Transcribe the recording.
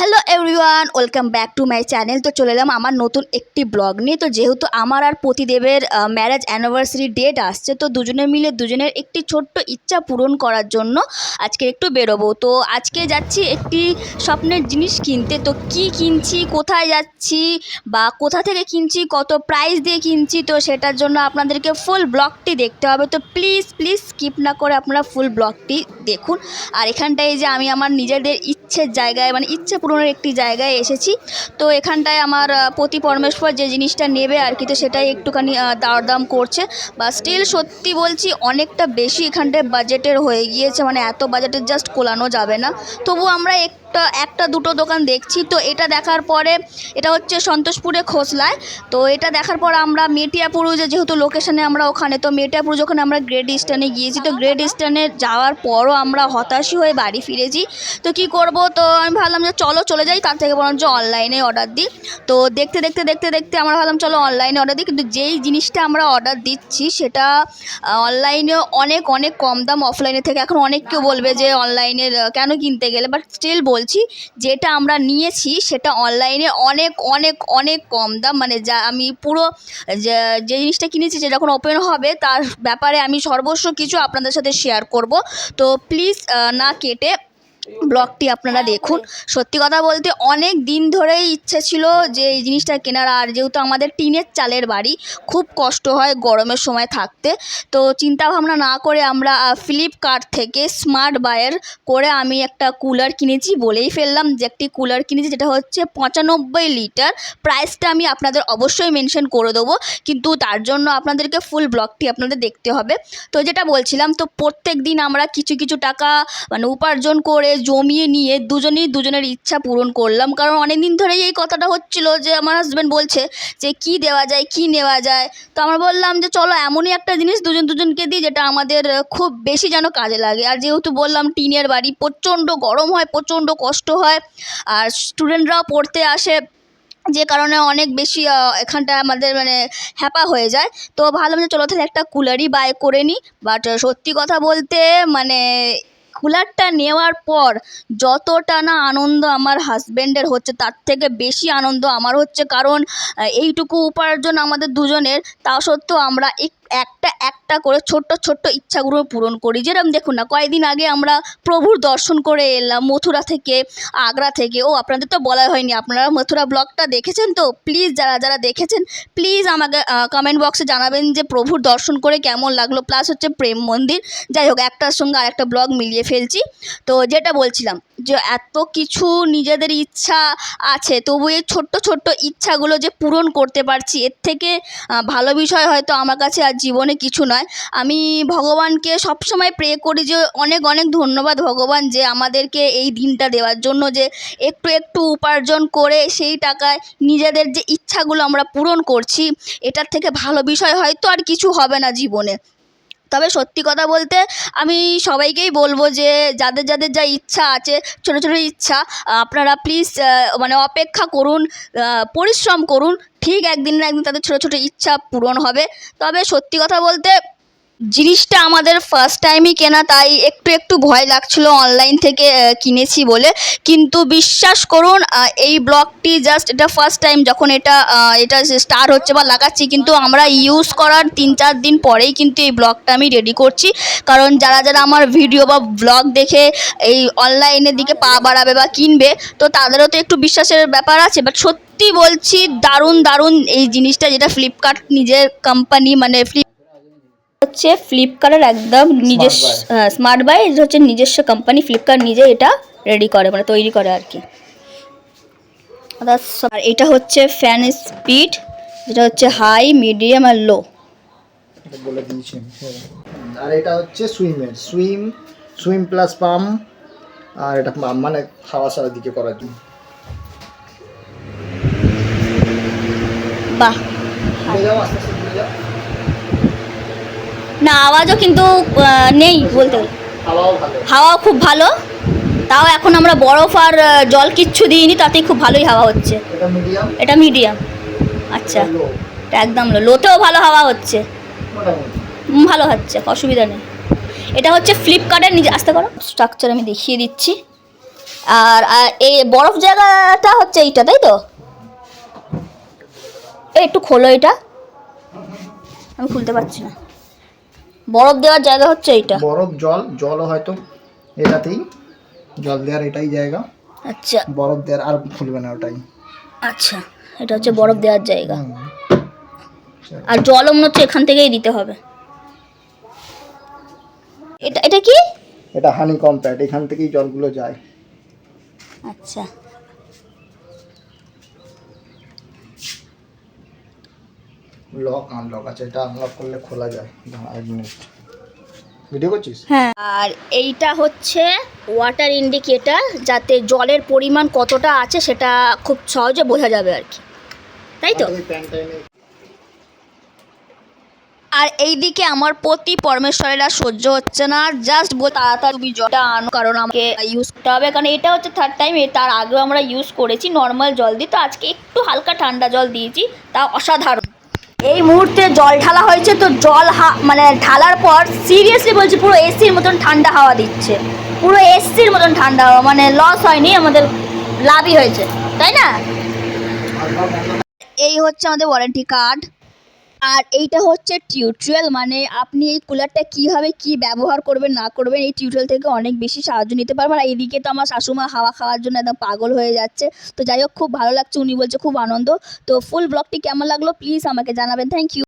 Hello everyone, welcome back to my channel. তো চলে এলাম আমার নতুন একটি ব্লগ নিয়ে। তো যেহেতু আমার আর প্রতিদেবের ম্যারেজ অ্যানিভার্সারি ডেট আসছে, তো দুজনে মিলে দুজনের একটি ছোট্ট ইচ্ছা পূরণ করার জন্য আজকে একটু বেরোবো। তো আজকে যাচ্ছি একটি স্বপ্নের জিনিস কিনতে। তো কি কিনছি, কোথায় যাচ্ছি বা কোথা থেকে কিনছি, কত প্রাইস দিয়ে কিনছি, তো সেটার জন্য আপনাদেরকে ফুল ব্লগটি দেখতে হবে। তো প্লিজ প্লিজ স্কিপ না করে আপনারা ফুল ব্লগটি দেখুন। আর এখানটায় যে আমি আমার নিজেদের ইচ্ছের জায়গায় মানে ইচ্ছে পূরণের একটি জায়গায় এসেছি। তো এখানটায় আমার প্রতি পরমেশ্বর যে জিনিসটা নেবে আর কি, তো সেটাই একটুখানি দাম দরদাম করছে। বা স্টিল সত্যি বলছি, অনেকটা বেশি এখানটায় বাজেটের হয়ে গিয়েছে। মানে এত বাজেটের জাস্ট কোলানো যাবে না। তবু আমরা একটা একটা দুটো দোকান দেখছি, তো এটা দেখার পরে এটা হচ্ছে সন্তোষপুরে খোসলায়। তো এটা দেখার পর আমরা মেটিয়াপুরু যে যেহেতু লোকেশানে আমরা ওখানে, তো মেটিয়াপুর যখন আমরা গ্রেট ইস্টার্নে গিয়েছি, তো গ্রেট ইস্টার্নে যাওয়ার পরও আমরা হতাশই হয়ে বাড়ি ফিরেছি। তো কি করব? তো আমি ভাবলাম যে চলো চলে যাই তার থেকে বরঞ্চ অনলাইনে অর্ডার দিই। তো দেখতে দেখতে দেখতে দেখতে আমরা ভাবলাম চলো অনলাইনে অর্ডার দিই, কিন্তু যেই জিনিসটা আমরা অর্ডার দিচ্ছি সেটা অনলাইনে অনেক অনেক কম দাম অফলাইনে থেকে এখন অনেক কেউ বলবে যে অনলাইনে কেন কিনতে গেলে? বাট স্টিল বলছি, যেটা আমরা নিয়েছি সেটা অনলাইনে অনেক অনেক অনেক কম দাম। মানে যা আমি পুরো যে জিনিসটা কিনেছি যে যখন ওপেন হবে, তার ব্যাপারে আমি সর্বস্ব কিছু আপনাদের সাথে শেয়ার করব। তো প্লিজ না কেটে ব্লগটি আপনারা দেখুন। সত্যি কথা বলতে অনেক দিন ধরেই ইচ্ছে ছিল যে এই জিনিসটা কেনার। আর যেহেতু আমাদের টিনের চালের বাড়ি খুব কষ্ট হয় গরমের সময় থাকতে। তো চিন্তা ভাবনা না করে আমরা ফ্লিপকার্ট থেকে স্মার্ট বায়ার করে আমি একটা কুলার কিনেছি বলেই ফেললাম। যে একটি কুলার কিনেছি যেটা হচ্ছে পঁচানব্বই লিটার। প্রাইসটা আমি আপনাদের অবশ্যই মেনশন করে দেবো। কিন্তু তার জন্য আপনাদেরকে ফুল ব্লগটি আপনাদের দেখতে হবে। তো যেটা বলছিলাম তো প্রত্যেক দিন আমরা কিছু কিছু টাকা মানে উপার্জন করে জমিয়ে নিয়ে দুজনেই দুজনের ইচ্ছা পূরণ করলাম। কারণ অনেক দিন ধরেই এই কথাটা হচ্ছিল যে আমার হাজব্যান্ড বলছে যে কি দেওয়া যায়, কি নেওয়া যায়। তো আমরা বললাম যে চলো এমনই একটা জিনিস দুজন দুজনকে দিই যেটা আমাদের খুব বেশি যেন কাজে লাগে। আর যেহেতু বললাম টিনের বাড়ি প্রচণ্ড গরম হয়, প্রচণ্ড কষ্ট হয়, আর স্টুডেন্টরাও পড়তে আসে, যে কারণে অনেক বেশি এখানটা আমাদের মানে হ্যাপা হয়ে যায়। তো ভাবলাম যে চলো তাহলে একটা কুলারই বাই করে নিই বাট সত্যি কথা বলতে মানে কুলারটা নেওয়ার পর যতটা না আনন্দ আমার হাজব্যান্ডের হচ্ছে, তার থেকে বেশি আনন্দ আমার হচ্ছে। কারণ এইটুকু উপার্জন আমাদের দুজনের, তা সত্ত্বেও আমরা একটা একটা করে ছোট্ট ছোট্ট ইচ্ছাগুলো পূরণ করি। যেরকম দেখুন না, কয়েকদিন আগে আমরা প্রভুর দর্শন করে এলাম মথুরা থেকে, আগ্রা থেকে। ও, আপনাদের তো বলাই হয়নি, আপনারা মথুরা ব্লগটা দেখেছেন তো? প্লিজ যারা যারা দেখেছেন, প্লিজ আমাকে কমেন্ট বক্সে জানাবেন যে প্রভুর দর্শন করে কেমন লাগল। প্লাস হচ্ছে প্রেম মন্দির। যাই হোক, একটার সঙ্গে আরেকটা ব্লগ মিলিয়ে ফেলছি। তো যেটা বলছিলাম যে এত কিছু নিজেদের ইচ্ছা আছে, তবু এই ছোট্ট ছোট্ট ইচ্ছাগুলো যে পূরণ করতে পারছি, এর থেকে ভালো বিষয় হয়তো আমার কাছে আর জীবনে কিছু নয়। আমি ভগবানকে সবসময় প্রে করি যে অনেক অনেক ধন্যবাদ ভগবান যে আমাদেরকে এই দিনটা দেওয়ার জন্য যে একটু একটু উপার্জন করে সেই টাকায় নিজেদের যে ইচ্ছাগুলো আমরা পূরণ করছি, এটার থেকে ভালো বিষয় হয়তো আর কিছু হবে না জীবনে। তবে সত্যি কথা বলতে আমি সবাইকেই বলব যে যাদের যাদের যা ইচ্ছা আছে, ছোটো ছোটো ইচ্ছা, আপনারা প্লিজ মানে অপেক্ষা করুন পরিশ্রম করুন। ঠিক একদিন না একদিন তাদের ছোটো ছোটো ইচ্ছা পূরণ হবে। তবে সত্যি কথা বলতে জিনিসটা আমাদের ফার্স্ট টাইমই কেনা, তাই একটু একটু ভয় লাগছিল অনলাইন থেকে কিনেছি বলে। কিন্তু বিশ্বাস করুন এই ব্লগটি জাস্ট এটা ফার্স্ট টাইম যখন এটা এটা স্টার্ট হচ্ছে বা লাগাচ্ছি, কিন্তু আমরা ইউজ করার তিন চার দিন পরেই কিন্তু এই ব্লগটা আমি রেডি করছি। কারণ যারা যারা আমার ভিডিও বা ব্লগ দেখে এই অনলাইনের দিকে পা বাড়াবে বা কিনবে, তো তাদেরও তো একটু বিশ্বাসের ব্যাপার আছে। বাট সত্যি বলছি, দারুণ দারুণ এই জিনিসটা, যেটা ফ্লিপকার্ট নিজের কোম্পানি মানে ফ্লিপ হচ্ছে ফ্লিপকার্টের একদম নিজস্ব স্মার্ট বাই এটা হচ্ছে নিজস্ব কোম্পানি ফ্লিপকার্ট নিজে এটা রেডি করে মানে তৈরি করে আর কি। আর এটা হচ্ছে ফ্যান স্পিড যেটা হচ্ছে হাই মিডিয়াম আর লো বলে দিয়েছি। আর এটা হচ্ছে সুইমের সুইম সুইম প্লাস পাম্প আর এটা মানে হাওয়া সারা দিকে করার জন্য। বাহ খুলে যাও আস্তে আস্তে খুলে যাও না আওয়াজও কিন্তু নেই বলতে হাওয়াও খুব ভালো। তাও এখন আমরা বরফ আর জল কিচ্ছু দিইনি তাতেই খুব ভালোই হাওয়া হচ্ছে। এটা মিডিয়াম আচ্ছা এটা একদম লো লোতেও ভালো হাওয়া হচ্ছে। ভালো হচ্ছে অসুবিধা নেই। এটা হচ্ছে ফ্লিপকার্টের নিজে আসতে করো। স্ট্রাকচার আমি দেখিয়ে দিচ্ছি। আর আর এই বরফ জায়গাটা হচ্ছে এইটা তাই তো? এই একটু খোলো এটা। আমি খুলতে পারছি না। বরফ দেওয়ার জায়গা হচ্ছে এইটা। বরফ জল জলও হয়তো এটাতেই। জল দেওয়ার এটাই জায়গা। আচ্ছা। বরফ দেওয়ার আর খুলবে না ওটাই। আচ্ছা এটা হচ্ছে বরফ দেওয়ার জায়গা। আর জলও মনে হচ্ছে এখান থেকেই দিতে হবে। এটা এটা কি? এটা হানি কম্প্যাক্ট এখান থেকেই জলগুলো যায়। আচ্ছা। লক আনলক আছে এটা আনলক করলে খোলা যায়। দাঁড়া, এক মিনিট ভিডিও করছিস? হ্যাঁ। আর এইটা হচ্ছে ওয়াটার ইন্ডিকেটার যাতে জলের পরিমাণ কতটা আছে সেটা খুব সহজে বোঝা যাবে আর কি। তাই তো? আর এইদিকে আমার প্রতি পরমেশ্বরের আর সহ্য হচ্ছে না জাস্ট বল তাড়াতাড়ি তুমি জলটা আনো কারণ আমাকে ইউজ করতে হবে। কারণ এটা হচ্ছে থার্ড টাইম তার আগেও আমরা ইউজ করেছি নর্মাল জল দিয়ে। তো আজকে একটু হালকা ঠান্ডা জল দিয়েছি তা অসাধারণ। এই মুহূর্তে জল ঢালা হয়েছে, তো জল মানে ঢালার পর সিরিয়াসলি বলছি, পুরো এসির মতন ঠান্ডা হাওয়া দিচ্ছে। পুরো এসির মতন ঠান্ডা হাওয়া মানে লস হয়নি, আমাদের লাভই হয়েছে, তাই না? এই হচ্ছে আমাদের ওয়ারেন্টি কার্ড আর এইটা হচ্ছে টিউটোরিয়াল মানে আপনি এই কুলারটা কীভাবে কি ব্যবহার করবেন, না করবেন, এই টিউটোরিয়াল থেকে অনেক বেশি সাহায্য নিতে পারবেন। আর এইদিকে তো আমার শাশুমা হাওয়া খাওয়ার জন্য একদম পাগল হয়ে যাচ্ছে। তো যাই হোক, খুব ভালো লাগছে, উনি বলছে খুব আনন্দ। তো ফুল ব্লগটি কেমন লাগল প্লিজ আমাকে জানাবেন। Thank you